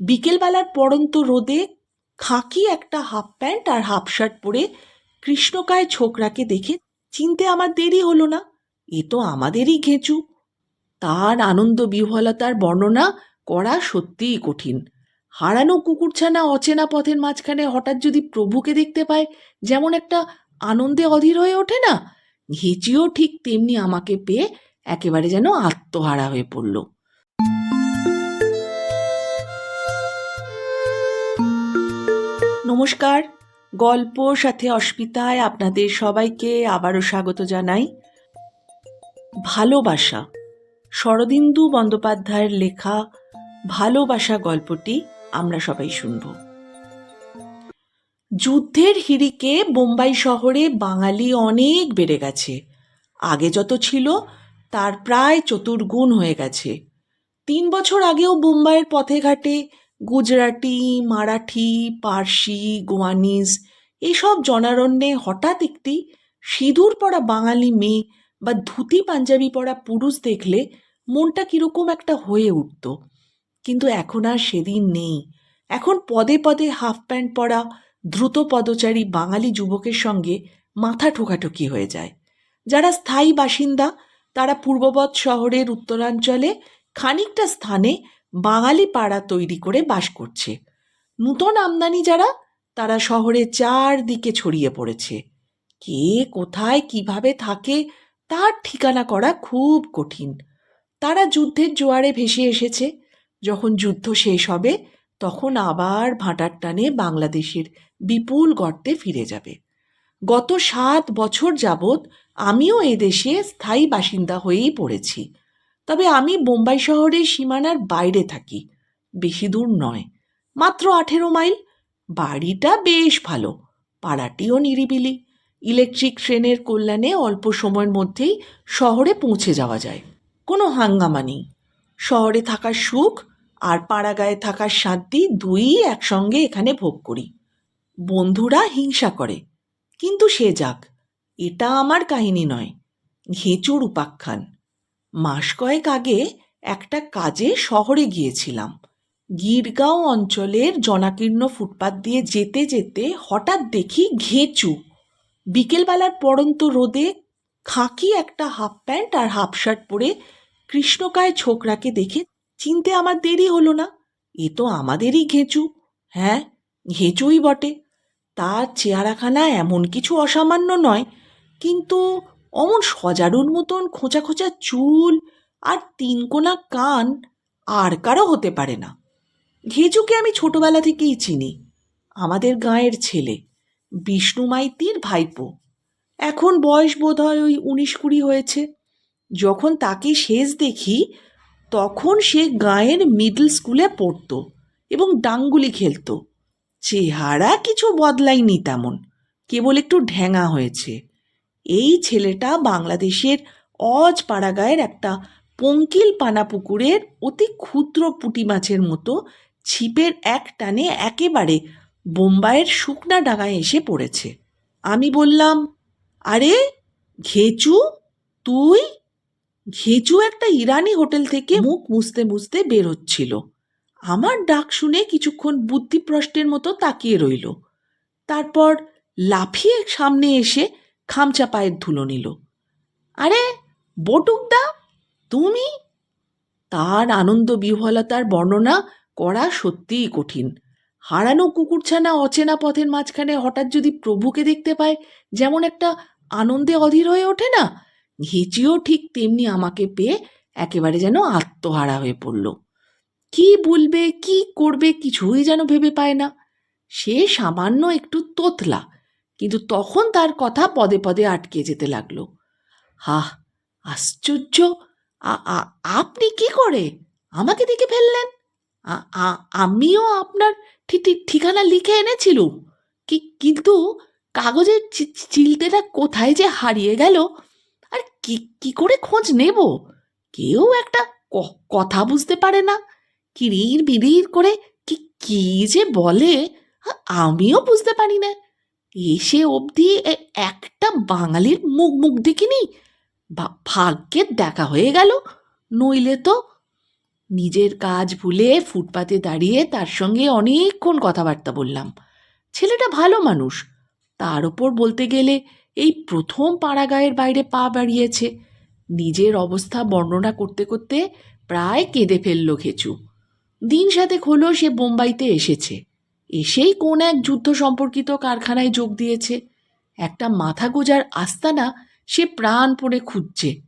বিকেলবেলার পড়ন্ত রোদে খাকি একটা হাফ প্যান্ট আর হাফ শার্ট পরে কৃষ্ণকায় ছোকরাকে দেখে চিনতে আমার দেরি হলো না। এ তো আমাদেরই ঘেঁচু। তার আনন্দ বিহ্বলতার বর্ণনা করা সত্যিই কঠিন। হারানো কুকুরছানা অচেনা পথের মাঝখানে হঠাৎ যদি প্রভুকে দেখতে পায়, যেমন একটা আনন্দে অধীর হয়ে ওঠে না? ঘেঁচিও ঠিক তেমনি আমাকে পেয়ে একেবারে যেন আত্মহারা হয়ে পড়ল। নমস্কার। গল্প সাথে অস্মিতায় আপনাদের সবাইকে আবারও স্বাগত জানাই। ভালোবাসা। শরদিন্দু বন্দ্যোপাধ্যায়ের লেখা ভালোবাসা গল্পটি আমরা সবাই শুনব। যুদ্ধের হিড়িকে বোম্বাই শহরে বাঙালি অনেক বেড়ে গেছে। আগে যত ছিল, তার প্রায় চতুর্গুণ হয়ে গেছে। তিন বছর আগেও বোম্বাইয়ের পথে ঘাটে গুজরাটি, মারাঠি, পার্সি, গোয়ানিজ এসব জনারণ্যে হঠাৎ একটি সিঁদুর পরা বাঙালি মেয়ে বা ধুতি পাঞ্জাবি পরা পুরুষ দেখলে মনটা কীরকম একটা হয়ে উঠত। কিন্তু এখন আর সেদিন নেই। এখন পদে পদে হাফ প্যান্ট পরা দ্রুত পদচারী বাঙালি যুবকের সঙ্গে মাথা ঠোকাঠুকি হয়ে যায়। যারা স্থায়ী বাসিন্দা, তারা পূর্ববৎ শহরের উত্তরাঞ্চলে খানিকটা স্থানে বাঙালি পাড়া তৈরি করে বাস করছে। নূতন আমদানি যারা, তারা শহরে চারদিকে ছড়িয়ে পড়েছে। কে কোথায় কীভাবে থাকে, তার ঠিকানা করা খুব কঠিন। তারা যুদ্ধের জোয়ারে ভেসে এসেছে। যখন যুদ্ধ শেষ হবে, তখন আবার ভাটার টানে বাংলাদেশের বিপুল গর্তে ফিরে যাবে। গত সাত বছর যাবৎ আমিও এদেশে স্থায়ী বাসিন্দা হয়েই পড়েছি। তবে আমি বোম্বাই শহরের সীমানার বাইরে থাকি। বেশি দূর নয়। মাত্র আঠেরো মাইল। বাড়িটা বেশ ভালো। পাড়াটিও নিরিবিলি। ইলেকট্রিক ট্রেনের কল্যাণে অল্প সময়ের মধ্যেই শহরে পৌঁছে যাওয়া যায়। কোনো হাঙ্গামা নেই। শহরে থাকার সুখ আর পাড়াগায়ে থাকার শান্তি দুই একসঙ্গে এখানে ভোগ করি। বন্ধুরা হিংসা করে। কিন্তু সে যাক। এটা আমার কাহিনী নয়। ঘেঁচুর উপাখ্যান। মাস কয়েক আগে একটা কাজে শহরে গিয়েছিলাম। গিরগাঁও অঞ্চলের জনাকীর্ণ ফুটপাত দিয়ে যেতে যেতে হঠাৎ দেখি ঘেঁচু। বিকেলবেলার পড়ন্ত রোদে খাঁকি একটা হাফ প্যান্ট আর হাফ শার্ট পরে কৃষ্ণকায় ছোকরাকে দেখে চিনতে আমার দেরি হলো না। এ তো আমাদেরই ঘেঁচু। হ্যাঁ ঘেঁচুই বটে। তার চেহারাখানা এমন কিছু অসামান্য নয়, কিন্তু অমন সজারুর মতন খোঁচা খোঁচা চুল আর তিনকোনা কান আর কারও হতে পারে না। ঘেজুকে আমি ছোটবেলা থেকেই চিনি, আমাদের গাঁয়ের ছেলে, বিষ্ণু মাইতির ভাইপো। এখন বয়স বোধ হয় ওই উনিশ কুড়ি হয়েছে। যখন তাকে শেষ দেখি, তখন সে গাঁয়ের মিডল স্কুলে পড়তো এবং ডাঙ্গুলি খেলতো। চেহারা কিছু বদলায়নি তেমন, কেবল একটু ঢ্যাঙা হয়েছে। এই ছেলেটা বাংলাদেশের অজ পাড়াগায়ের একটা পঙ্কিল পানা পুকুরের অতি ক্ষুদ্র পুঁটি মাছের মতো ছিপের এক টানে একেবারে বোম্বাইয়ের শুকনা ডাঙায় এসে পড়েছে। আমি বললাম, আরে, ঘেচু? তুই? ঘেচু একটা ইরানি হোটেল থেকে মুখ মুছতে মুছতে বের হচ্ছিল আমার ডাক শুনে কিছুক্ষণ বুদ্ধিপ্রষ্টের মতো তাকিয়ে রইল। তারপর লাফিয়ে সামনে এসে খামচা পায়ের ধুলো নিল। আরে, বটুকদা, তুমি? তার আনন্দ বিহ্বলতার বর্ণনা করা সত্যিই কঠিন। হারানো কুকুরছানা অচেনা পথের মাঝখানে হঠাৎ যদি প্রভুকে দেখতে পায়, যেমন একটা আনন্দে অধীর হয়ে ওঠে না? ঘেঁচিও ঠিক তেমনি আমাকে পেয়ে একেবারে যেন আত্মহারা হয়ে পড়ল। কি বলবে, কি করবে কিছুই যেন ভেবে পায় না। সে সামান্য একটু তোতলা। কিন্তু তখন তার কথা পদে পদে আটকে যেতে লাগল। হাহ, আশ্চর্য! আপনি কি করে? আমাকে দেখে ফেললেন? আমিও আপনার ঠিকানা লিখে এনেছিলুম। কি, কিন্তু কাগজের চিলতেটা কোথায় যে হারিয়ে গেল? আর কি কি করে খোঁজ নেব? কেউ একটা কথা বুঝতে পারে না। কিরির, বিরির করে কি কি যে বলে আমিও বুঝতে পারি না। এসে অবধি একটা বাঙালির মুখ মুখ দেখিনি। ভাগ্যের দেখা হয়ে গেল। নইলে তো নিজের কাজ ভুলে ফুটপাতে দাঁড়িয়ে তার সঙ্গে অনেকক্ষণ কথাবার্তা বললাম। ছেলেটা ভালো মানুষ। তার ওপর বলতে গেলে এই প্রথম পাড়াগাঁয়ের বাইরে পা বাড়িয়েছে। নিজের অবস্থা বর্ণনা করতে করতে প্রায় কেঁদে ফেলল খেচু। দিন সাথে হলো সে বোম্বাইতে এসেছে। এসেই কোন এক যুদ্ধ সম্পর্কিত কারখানায় যোগ দিয়েছে। একটা মাথা গোজার আস্তানা সে প্রাণ প্রাণপণে খুঁজছে।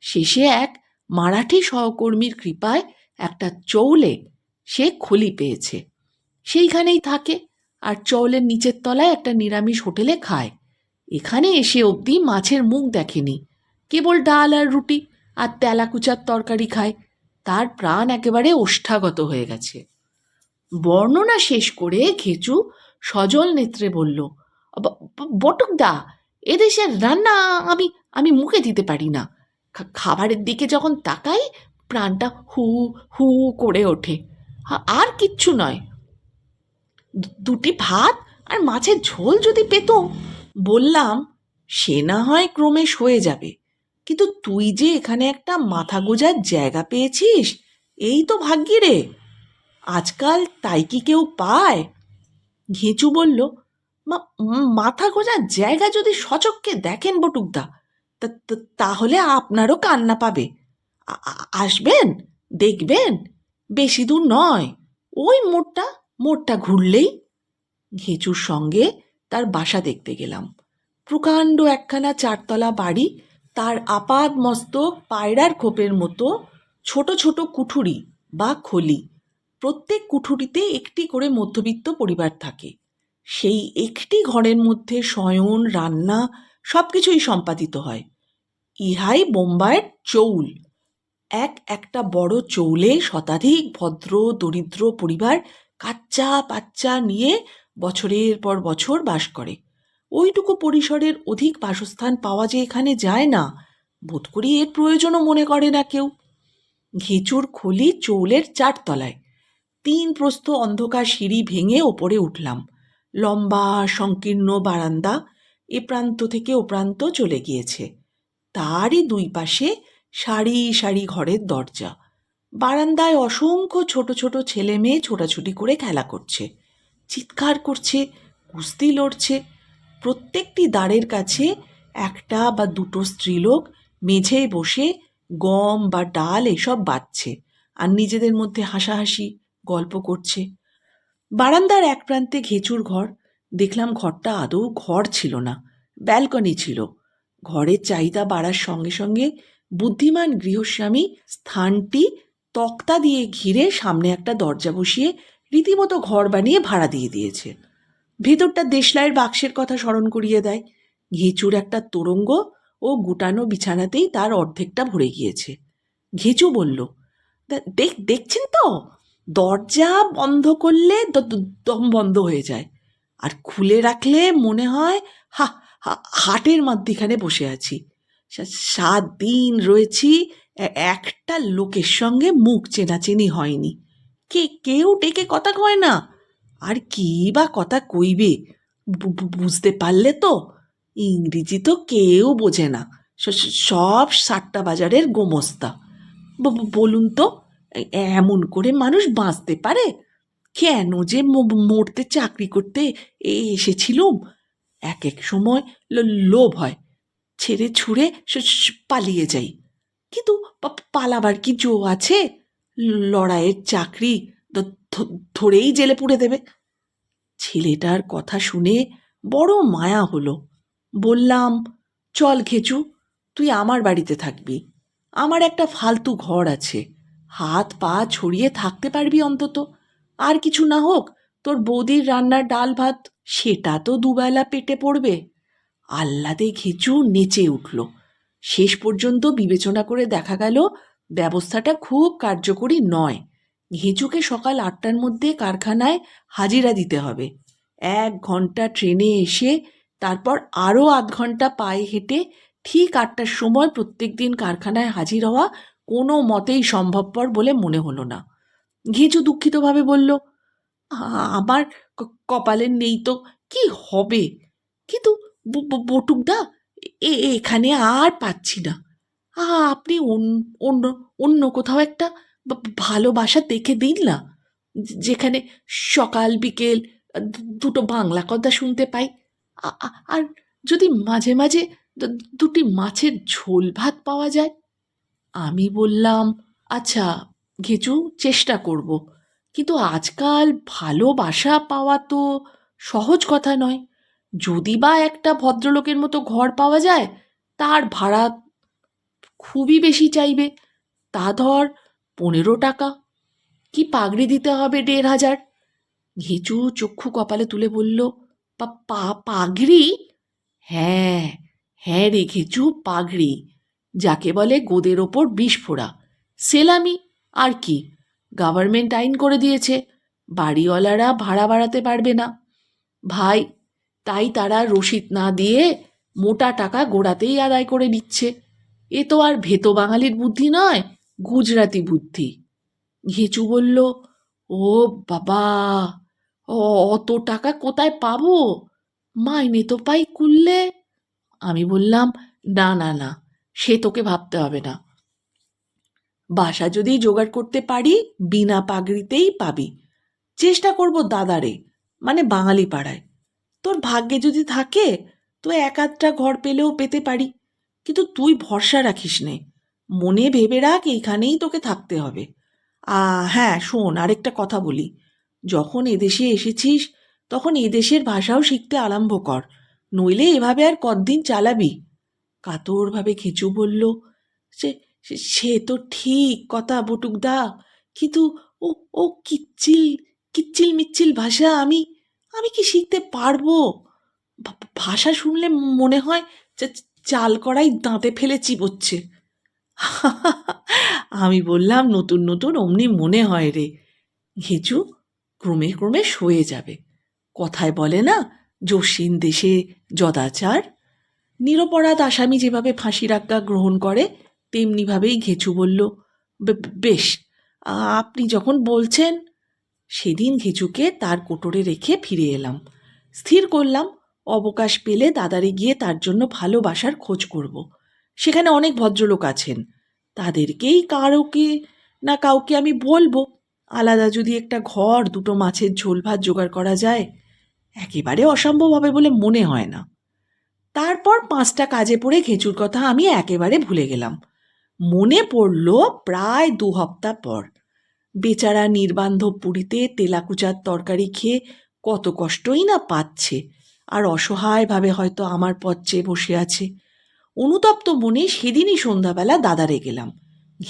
শেষে এক মারাঠি সহকর্মীর কৃপায় একটা চৌলে সে খলি পেয়েছে। সেইখানেই থাকে আর চৌলের নিচের তলায় একটা নিরামিষ হোটেলে খায়। এখানে এসে অবধি মাছের মুখ দেখেনি। কেবল ডাল আর রুটি আর তেলাকুচার তরকারি খায়। তার প্রাণ একেবারে ওষ্ঠাগত হয়ে গেছে। বর্ণনা শেষ করে ঘেচু সজল নেত্রে বলল বটুকদা, এদেশের রান্না আমি আমি মুখে দিতে পারি না। খাবারের দিকে যখন তাকাই, প্রাণটা হু হু করে ওঠে। আর কিচ্ছু নয়। দুটি ভাত আর মাছের ঝোল যদি পেতুম বললাম, সে না হয় ক্রমেশ হয়ে যাবে। কিন্তু তুই যে এখানে একটা মাথা গোজার জায়গা পেয়েছিস, এই তো ভাগ্যি রে। আজকাল তাই কি কেউ পায়? ঘেঁচু বলল, "মা- মাথা গোজার জায়গা যদি সচককে দেখেন বটুকদা তাহলে আপনারও কান্না পাবে। আসবেন, দেখবেন। বেশি দূর নয়, ওই মোড়টা মোড়টা ঘুরলেই। ঘেঁচুর সঙ্গে তার বাসা দেখতে গেলাম। প্রকাণ্ড একখানা চারতলা বাড়ি, তার আপাদ মস্তক পায়রার খোপের মতো ছোট ছোট কুঠুরি বা খলি। প্রত্যেক কুঠুরিতে একটি করে মধ্যবিত্ত পরিবার থাকে। সেই একটি ঘরের মধ্যে শয়ন, রান্না সব কিছুই সম্পাদিত হয়। ইহাই বোম্বাইয়ের চৌল। এক একটা বড় চৌলে শতাধিক ভদ্র, দরিদ্র পরিবার কাচ্চা পাচ্চা নিয়ে বছরের পর বছর বাস করে। ওইটুকু পরিসরের অধিক বাসস্থান পাওয়া যে এখানে যায় না, বোধ করি এর প্রয়োজনও মনে করে না কেউ। ঘেঁচুর খলি চৌলের চারতলায়। তিন প্রস্থ অন্ধকার সিঁড়ি ভেঙে ওপরে উঠলাম। লম্বা, সংকীর্ণ বারান্দা এ প্রান্ত থেকে ও প্রান্ত চলে গিয়েছে। তারই দুই পাশে সারি সারি ঘরের দরজা। বারান্দায় অসংখ্য ছোট ছোট ছেলে মেয়ে ছোটাছুটি করে খেলা করছে। চিৎকার করছে, কুস্তি লড়ছে। প্রত্যেকটি দ্বারের কাছে একটা বা দুটো স্ত্রীলোক মেঝেয় বসে গম বা ডাল এসব বাচ্ছে আর নিজেদের মধ্যে হাসাহাসি গল্প করছে। বারান্দার এক প্রান্তে ঘেঁচুর ঘর। দেখলাম ঘরটা আদৌ ঘর ছিল না, ব্যালকনি ছিল। ঘরের চাহিদা বাড়ার সঙ্গে সঙ্গে বুদ্ধিমান গৃহস্বামী স্থানটি তক্তা দিয়ে ঘিরে সামনে একটা দরজা বসিয়ে রীতিমতো ঘর বানিয়ে ভাড়া দিয়ে দিয়েছে। ভেতরটা দেশলাইয়ের বাক্সের কথা স্মরণ করিয়ে দেয়। ঘেঁচুর একটা তোরঙ্গ ও গুটানো বিছানাতেই তার অর্ধেকটা ভরে গিয়েছে। ঘেঁচু বলল দেখ, দেখছেন তো? দরজা বন্ধ করলে দম বন্ধ হয়ে যায়। আর খুলে রাখলে মনে হয়, হা, হা- হাটের মধ্যিখানে বসে আছি। সাত দিন রয়েছি একটা লোকের সঙ্গে মুখ চেনাচেনি হয়নি। কে, কেউ ডেকে কথা কয় না। আর কি বা কথা কইবে? বুঝতে পারলে তো। ইংরেজি তো কেউ বোঝে না। সব সাতটা বাজারের গোমস্তা। বলুন তো। এমন করে মানুষ বাঁচতে পারে? কেন যে মরতে চাকরি করতে এসেছিলুম? এক এক সময় লোভ হয়। ছেড়ে ছুঁড়ে পালিয়ে যাই। কিন্তু পালাবার কি জো আছে? লড়াইয়ের চাকরি ধরেই জেলে পুড়ে দেবে। ছেলেটার কথা শুনে বড় মায়া হলো। বললাম, চল খেচু, তুই আমার বাড়িতে থাকবি। আমার একটা ফালতু ঘর আছে। হাত পা ছড়িয়ে থাকতে পারবি অন্তত। আর কিছু না হোক, তোর বৌদির রান্নার ডাল ভাত, সেটা তো দুবেলা পেটে পড়বে। আহ্লাদে ঘেঁচু নেচে উঠল। শেষ পর্যন্ত বিবেচনা করে দেখা গেল, ব্যবস্থাটা খুব কার্যকরী নয়। ঘেঁচুকে সকাল আটটার মধ্যে কারখানায় হাজিরা দিতে হবে। এক ঘণ্টা ট্রেনে এসে, তারপর আরও আধ ঘণ্টা পায়ে হেঁটে ঠিক আটটার সময় প্রত্যেক দিন কারখানায় হাজির হওয়া কোনো মতেই সম্ভবপর বলে মনে হলো না। ঘেঁচু দুঃখিতভাবে বলল, "আ- আমার ক- কপালে নেই তো, কি হবে? কিন্তু বটুকদা এখানে আর পাচ্ছি না। আপনি অন- অন্য অন্য কোথাও একটা ভালোবাসা দেখে দিন না যেখানে সকাল, বিকেল দুটো বাংলা কথা শুনতে পাই। আর যদি মাঝে মাঝে দুটি মাছের ঝোল ভাত পাওয়া যায়? আমি বললাম আচ্ছা ঘেচু চেষ্টা করব। কিন্তু আজকাল ভালোবাসা পাওয়া তো সহজ কথা নয়। যদি বা একটা ভদ্রলোকের মতো ঘর পাওয়া যায়, তার ভাড়া খুবই বেশি চাইবে। তা ধর, পনেরো টাকা। কি পাগড়ি দিতে হবে দেড় হাজার? ঘেঁচু চক্ষু কপালে তুলে বলল পা পাগড়ি হ্যাঁ হ্যাঁ রে ঘেঁচু, পাগড়ি। যাকে বলে গোদের ওপর বিষ ফোড়া। সেলামি, আর কি? গভর্নমেন্ট আইন করে দিয়েছে। বাড়িওয়ালারা ভাড়া বাড়াতে পারবে না। ভাই, তাই তারা রসিদ না দিয়ে মোটা টাকা গোড়াতেই আদায় করে নিচ্ছে। এ তো আর ভেতো বাঙালির বুদ্ধি নয়, গুজরাতি বুদ্ধি। ঘেঁচু বলল, ও বাবা, ও অত টাকা কোথায় পাবো? মাইনে তো পাই কুললে? আমি বললাম, না না না সে তোকে ভাবতে হবে না। বাসা যদি জোগাড় করতে পারি, বিনা পাগড়িতেই পাবি। চেষ্টা করব দাদারে মানে বাঙালি পাড়ায়। তোর ভাগ্যে যদি থাকে, তো এক আধটা ঘর পেলেও পেতে পারি। কিন্তু তুই ভরসা রাখিস নে। মনে ভেবে রাখ, এইখানেই তোকে থাকতে হবে। আ হ্যাঁ শোন, আরেকটা কথা বলি। যখন এদেশে এসেছিস, তখন এদেশের ভাষাও শিখতে আরম্ভ কর। নইলে এভাবে আর কতদিন চালাবি? কাতরভাবে খেচু বলল, সে, সে- তো ঠিক কথা, বটুকদা। কিন্তু ও ও কিচ্ছিল কিচ্ছিল মিচ্ছিল ভাষা আমি আমি কি শিখতে পারব? ভাষা শুনলে মনে হয় চাল কড়াই দাঁতে ফেলে চিবোচ্ছে আমি বললাম, নতুন নতুন, অমনি মনে হয় রে। ঘেঁচু ক্রমে ক্রমে সয়ে যাবে। কথায় বলে না জসিন দেশে যদাচার নিরপরাধ আসামি যেভাবে ফাঁসির আজ্ঞা গ্রহণ করে, তেমনিভাবেই ঘেঁচু বলল, "বে- বেশ আপনি যখন বলছেন, সেদিন ঘেঁচুকে তার কোটরে রেখে ফিরে এলাম। স্থির করলাম, অবকাশ পেলে দাদারে গিয়ে তার জন্য ভালোবাসার খোঁজ করব। সেখানে অনেক ভদ্রলোক আছেন। তাদেরকেই কারোকে না কাউকে আমি বলব। আলাদা যদি একটা ঘর, দুটো মাছের ঝোল ভাত জোগাড় করা যায়, একেবারে অসম্ভব হবে বলে মনে হয় না। তারপর পাঁচটা কাজে পড়ে ঘেঁচুর কথা আমি একেবারে ভুলে গেলাম। মনে পড়ল প্রায় দু হপ্তা পর। বেচারা নির্বান্ধব পুরীতে তেলাকুচার তরকারি খেয়ে কত কষ্টই না পাচ্ছে, আর অসহায়ভাবে হয়তো আমার পথ চেয়ে বসে আছে। অনুতপ্ত মনে সেদিনই সন্ধ্যাবেলা দাদারে গেলাম।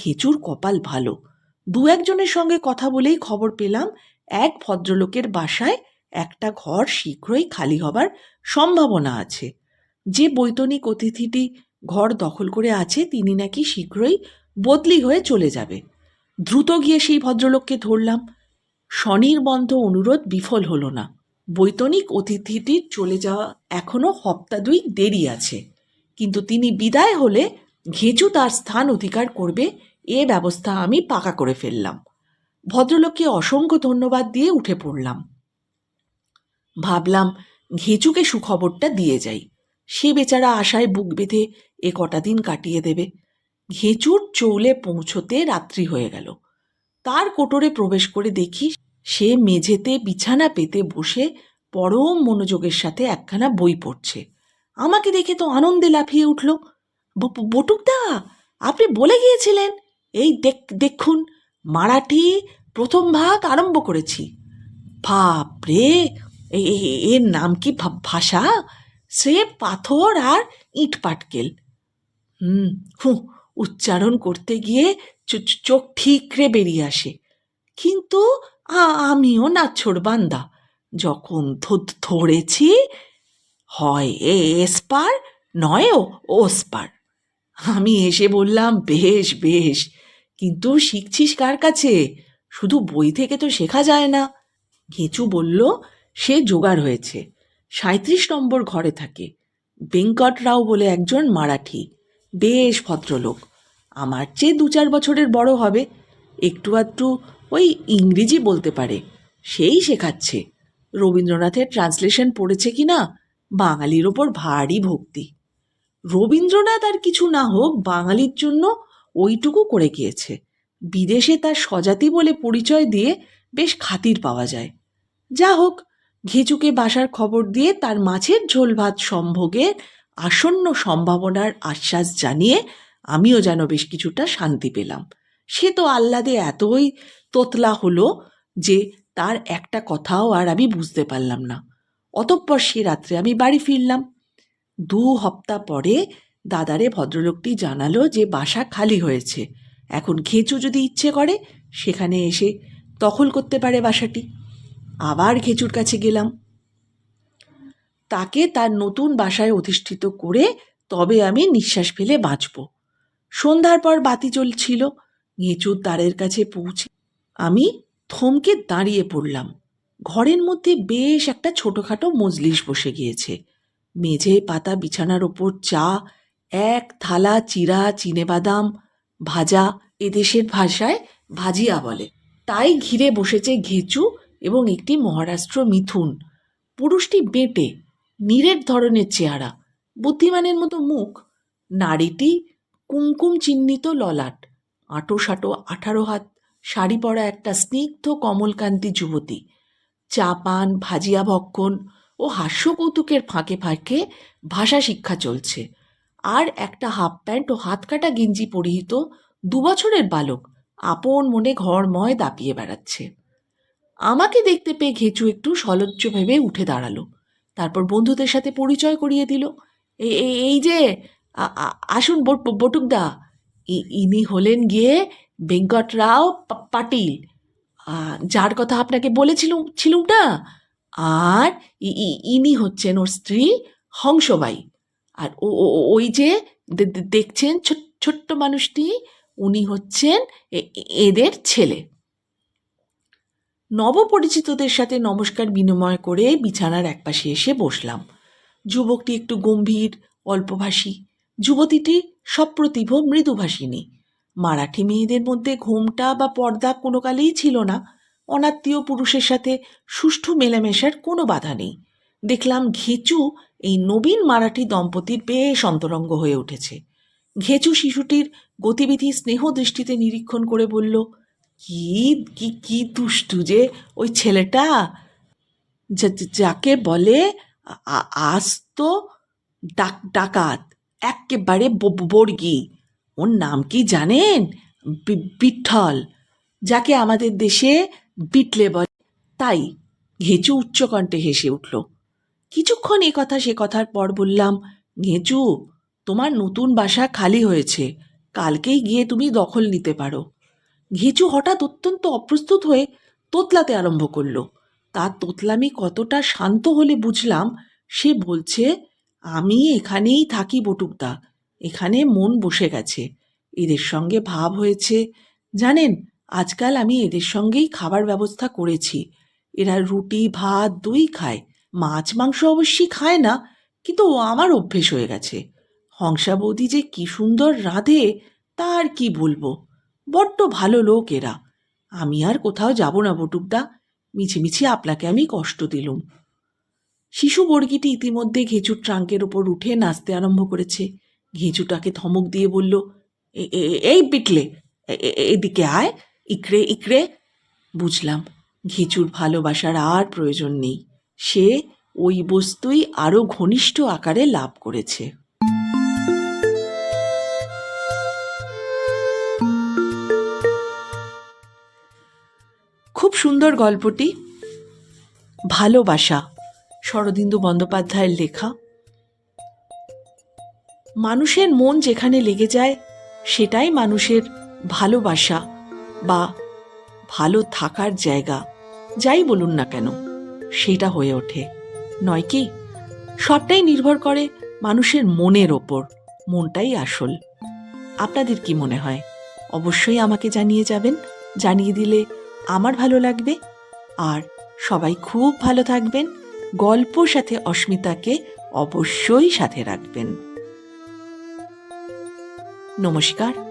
ঘেঁচুর কপাল ভালো। দু একজনের সঙ্গে কথা বলেই খবর পেলাম, এক ভদ্রলোকের বাসায় একটা ঘর শীঘ্রই খালি হবার সম্ভাবনা আছে। যে বৈতনিক অতিথিটি ঘর দখল করে আছে, তিনি নাকি শীঘ্রই বদলি হয়ে চলে যাবে। দ্রুত গিয়ে সেই ভদ্রলোককে ধরলাম। স্বনির্বন্ধ অনুরোধ বিফল হলো না। বৈতনিক অতিথিটির চলে যাওয়া এখনও হপ্তা দুই দেরি আছে। কিন্তু তিনি বিদায় হলে ঘেঁচু তার স্থান অধিকার করবে, এ ব্যবস্থা আমি পাকা করে ফেললাম। ভদ্রলোককে অসংখ্য ধন্যবাদ দিয়ে উঠে পড়লাম। ভাবলাম, ঘেঁচুকে সুখবরটা দিয়ে যাই। সে বেচারা আশায় বুক বেঁধে এ কটা দিন কাটিয়ে দেবে। ঘেঁচুর চৌলে পৌঁছতে রাত্রি হয়ে গেল। তার কোটরে প্রবেশ করে দেখি সে মেঝেতে বিছানা পেতে বসে পরম মনোযোগের সাথে একখানা বই পড়ছে। আমাকে দেখে তো আনন্দে লাফিয়ে উঠল, "ব- বটুকদা, আপনি বলে গিয়েছিলেন? এই দেখ, দেখুন, মারাঠি প্রথম ভাগ আরম্ভ করেছি। বাপরে এর নাম কি ভাষা? সে পাথর আর ইট পাটকেল। হুম, হু, উচ্চারণ করতে গিয়ে চোখ ঠিকরে বেরিয়ে আসে। কিন্তু আমিও নাছোড় বান্দা। যখন ধরেছি, হয় এ এসপার, নয় ওসপার। আমি এসে বললাম, বেশ বেশ, কিন্তু শিখছিস কার কাছে? শুধু বই থেকে তো শেখা যায় না। ঘেঁচু বলল, সে জোগাড় হয়েছে। সাঁত্রিশ নম্বর ঘরে থাকে। বেঙ্কট রাও বলে একজন মারাঠি। বেশ ভদ্রলোক। আমার চেয়ে দু চার বছরের বড় হবে। একটু আধটু ওই ইংরেজি বলতে পারে। সেই শেখাচ্ছে। রবীন্দ্রনাথের ট্রান্সলেশন পড়েছে কি না? বাঙালির ওপর ভারী ভক্তি। রবীন্দ্রনাথ আর কিছু না হোক, বাঙালির জন্য ওইটুকু করে গিয়েছে। বিদেশে তার স্বজাতি বলে পরিচয় দিয়ে বেশ খাতির পাওয়া যায়। যা হোক ঘেচুকে বাসার খবর দিয়ে তার মাছের ঝোল ভাত সম্ভোগের আসন্ন সম্ভাবনার আশ্বাস জানিয়ে আমিও যেন বেশ কিছুটা শান্তি পেলাম। সে তো আহ্লাদে এতই তোতলা হলো যে তার একটা কথাও আর আমি বুঝতে পারলাম না। অতঃপর সে রাত্রে আমি বাড়ি ফিরলাম। দু হপ্তা পরে দাদারে ভদ্রলোকটি জানালো যে বাসা খালি হয়েছে। এখন ঘেঁচু যদি ইচ্ছে করে সেখানে এসে দখল করতে পারে বাসাটি। আবার ঘেঁচুর কাছে গেলাম। তাকে তার নতুন বাসায় অধিষ্ঠিত করে তবে আমি নিঃশ্বাস ফেলে বাঁচব। সন্ধ্যার পর বাতি জ্বলছিল ঘেঁচুর দ্বারের কাছে পৌঁছে আমি থমকে দাঁড়িয়ে পড়লাম। ঘরের মধ্যে বেশ একটা ছোটোখাটো মজলিস বসে গিয়েছে। মেঝে পাতা বিছানার ওপর চা, এক থালা চিরা চিনেবাদাম, ভাজা এদেশের ভাষায় ভাজিয়া বলে। তাই ঘিরে বসেছে ঘেঁচু এবং একটি মহারাষ্ট্র মিথুন। পুরুষটি বেঁটে, নীরের ধরনের চেহারা, বুদ্ধিমানের মতো মুখ, নারীটি কুমকুম চিহ্নিত ললাট আটো সাটো আঠারো হাত, শাড়ি পরা একটা স্নিগ্ধ কমলকান্তি যুবতী। চা পান, ভাজিয়া ভক্ষণ ও হাস্য কৌতুকের ফাঁকে ফাঁকে ভাষা শিক্ষা চলছে। আর একটা হাফ প্যান্ট ও হাতকাটা গেঞ্জি পরিহিত দুবছরের বালক, আপন মনে ঘরময় দাপিয়ে বেড়াচ্ছে। আমাকে দেখতে পেয়ে ঘেঁচু একটু সলজ্জ ভেবে উঠে দাঁড়াল। তারপর বন্ধুদের সাথে পরিচয় করিয়ে দিল। এই এই- যে আসুন বট- বটুকদা। ইনি হলেন গিয়ে পা- পাটিল। যার কথা আপনাকে বলেছিলুম, ছিলুম না? আর ইনি হচ্ছেন ওর স্ত্রী হংসবাই। আর ও ওই যে দেখছেন ছোট- ছোট্ট মানুষটি, উনি হচ্ছেন এদের ছেলে। নবপরিচিতদের সাথে নমস্কার বিনিময় করে বিছানার একপাশে এসে বসলাম। যুবকটি একটু গম্ভীর, অল্পভাষী। যুবতীটি সপ্রতিভ মৃদুভাষিনী মারাঠি মেয়েদের মধ্যে ঘোমটা বা পর্দা কোনো কালেই ছিল না। অনাত্মীয় পুরুষের সাথে সুষ্ঠু মেলামেশার কোনো বাধা নেই। দেখলাম ঘেঁচু এই নবীন মারাঠি দম্পতির বেশ অন্তরঙ্গ হয়ে উঠেছে। ঘেঁচু শিশুটির গতিবিধি স্নেহ দৃষ্টিতে নিরীক্ষণ করে বলল কি কি কি দুষ্টু যে ওই ছেলেটা? যাকে বলে আস্ত ডাক, ডাকাত, একেবারে বর্গি। ওর নাম কি জানেন? বিঠল, যাকে আমাদের দেশে বিটলে বলে। তাই ঘেঁচু উচ্চকণ্ঠে হেসে উঠল। কিছুক্ষণ এ কথা সে কথার পর বললাম, ঘেঁচু, তোমার নতুন বাসা খালি হয়েছে। কালকেই গিয়ে তুমি দখল নিতে পারো। ঘেঁচু হঠাৎ অত্যন্ত অপ্রস্তুত হয়ে তোতলাতে আরম্ভ করল। তার তোতলামি কতটা শান্ত হলে বুঝলাম, সে বলছে, আমি এখানেই থাকি বটুকদা, এখানে মন বসে গেছে। এদের সঙ্গে ভাব হয়েছে। জানেন, আজকাল আমি এদের সঙ্গেই খাবার ব্যবস্থা করেছি। এরা রুটি, ভাত, দই খায়। মাছ, মাংস অবশ্যই খায় না, কিন্তু ও আমার অভ্যেস হয়ে গেছে। হংসা বৌদি যে কি সুন্দর রাঁধে, তা আর কি বলব? বড্ড ভালো লোক এরা। আমি আর কোথাও যাব না বটুকদা। মিছিমিছি আপনাকে আমি কষ্ট দিলুম। শিশু বর্গিটি ইতিমধ্যে ঘেঁচুর ট্রাঙ্কের ওপর উঠে নাচতে আরম্ভ করেছে। ঘেঁচুটাকে ধমক দিয়ে বলল, "এ- এ- এই পিটলে এদিকে আয়, ইকড়ে ইকড়ে। বুঝলাম, ঘিচুর ভালোবাসার আর প্রয়োজন নেই। সে ওই বস্তুই আরও ঘনিষ্ঠ আকারে লাভ করেছে। খুব সুন্দর গল্পটি। ভালোবাসা, শরদিন্দু বন্দ্যোপাধ্যায়ের লেখা। মানুষের মন যেখানে লেগে যায়, সেটাই মানুষের ভালোবাসা বা ভালো থাকার জায়গা। যাই বলুন না কেন, সেটা হয়ে ওঠে। নয় কি? সবটাই নির্ভর করে মানুষের মনের ওপর, মনটাই আসল। আপনাদের কি মনে হয়? অবশ্যই আমাকে জানিয়ে যাবেন। জানিয়ে দিলে আমার ভালো লাগবে। আর সবাই খুব ভালো থাকবেন। গল্প সাথে অস্মিতাকে অবশ্যই সাথে রাখবেন। নমস্কার।